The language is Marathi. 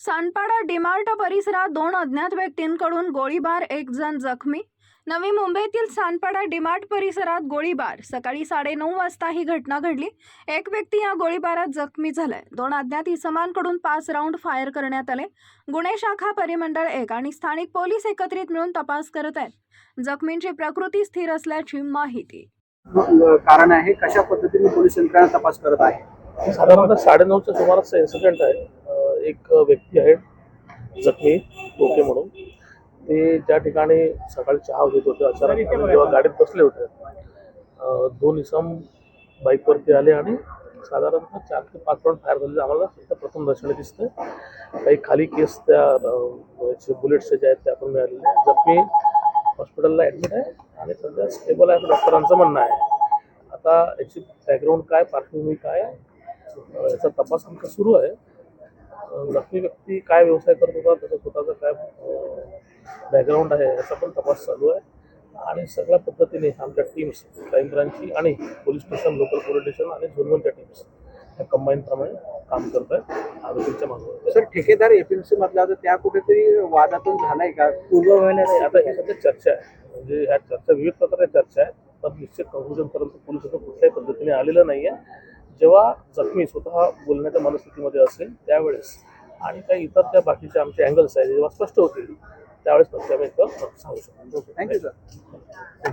सानपाडा डिमार्ट परिसरात दोन अज्ञात व्यक्तींकडून गोळीबार एक जण जखमी. नवी मुंबईतील सानपाडा डिमार्ट परिसरात गोळीबार. सकाळी साडेनऊ वाजता ही घटना घडली. एक व्यक्ती या गोळीबारात जखमी झालाय. दोन अज्ञात इसमांकडून पाच राऊंड फायर करण्यात आले. गुन्हे शाखा परिमंडळ एक आणि स्थानिक पोलीस एकत्रित मिळून तपास करत आहेत. जखमींची प्रकृती स्थिर असल्याची माहिती. कारण आहे कशा पद्धतीने पोलीस यंत्रणा तपास करत आहे? साधारणतः साडेनऊच्या सुमाराचा इन्सिडेंट आहे. एक व्यक्ती आहे जखमी टोके म्हणून. ते ज्या ठिकाणी सकाळी चहा घेत होते अचानक जेव्हा गाडीत बसले होते दोन इसम बाईकवरती आले आणि साधारणतः चार ते पाच राऊंड फायर झालेले आम्हाला फक्त प्रथम दर्शनी दिसते काही खाली केस त्या बुलेट्सचे जे आहेत ते आपण मिळालेले जखमी हॉस्पिटलला ॲडमिट आहे आणि सध्या स्टेबल आहे असं डॉक्टरांचं म्हणणं आहे. आता याची बॅकग्राऊंड काय पार्श्वभूमी काय याचा तपास आमचा सुरू आहे. जखमी व्यक्ती काय व्यवसाय करत होता त्याचा स्वतःचा काय बॅकग्राऊंड आहे याचा पण तपास चालू आहे. आणि सगळ्या पद्धतीने आमच्या टीम्स क्राईम ब्रांचची आणि police station local police station आणि झोनवनच्या टीम्स या कंबाईनप्रमाणे काम करत आहेत आरोपींच्या मागं. सर ठेकेदार एपीएमसी मधला होता त्या कुठेतरी वादातून झालाय का? पूर्व नाही, आता ही सध्या चर्चा आहे. म्हणजे ह्या चर्चा विविध प्रकारे चर्चा आहे पण निश्चित कन्क्लुजन पर्यंत पोलीस आता कुठल्याही पद्धतीने आलेलं नाहीये. जेव्हा जखमी स्वतः बोलण्याच्या मनस्थितीमध्ये असेल त्यावेळेस आणि काही इतर त्या बाकीच्या आमचे अँगल्स आहेत जेव्हा स्पष्ट होतील त्यावेळेस प्रत्येक सांगू शकतो. Thank you sir